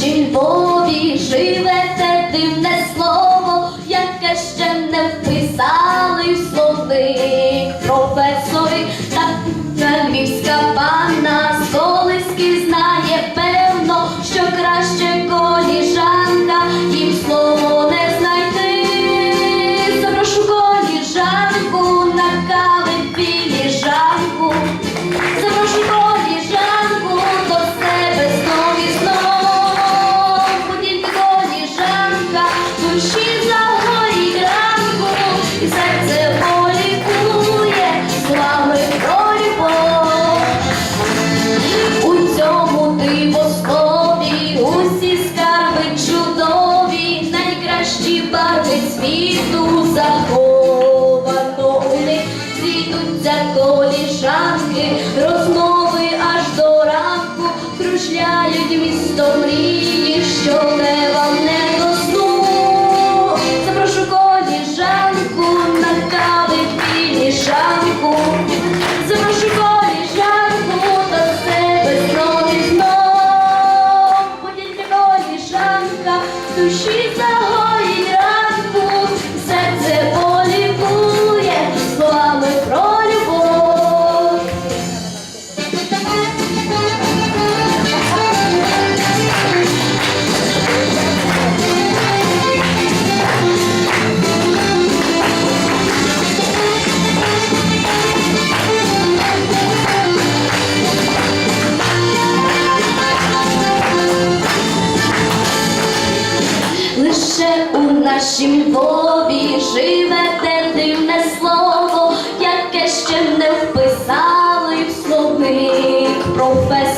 শিল্প Sushita, Sushita. у нашім Львові живе те дивне слово, яке ще не вписали в словник професор.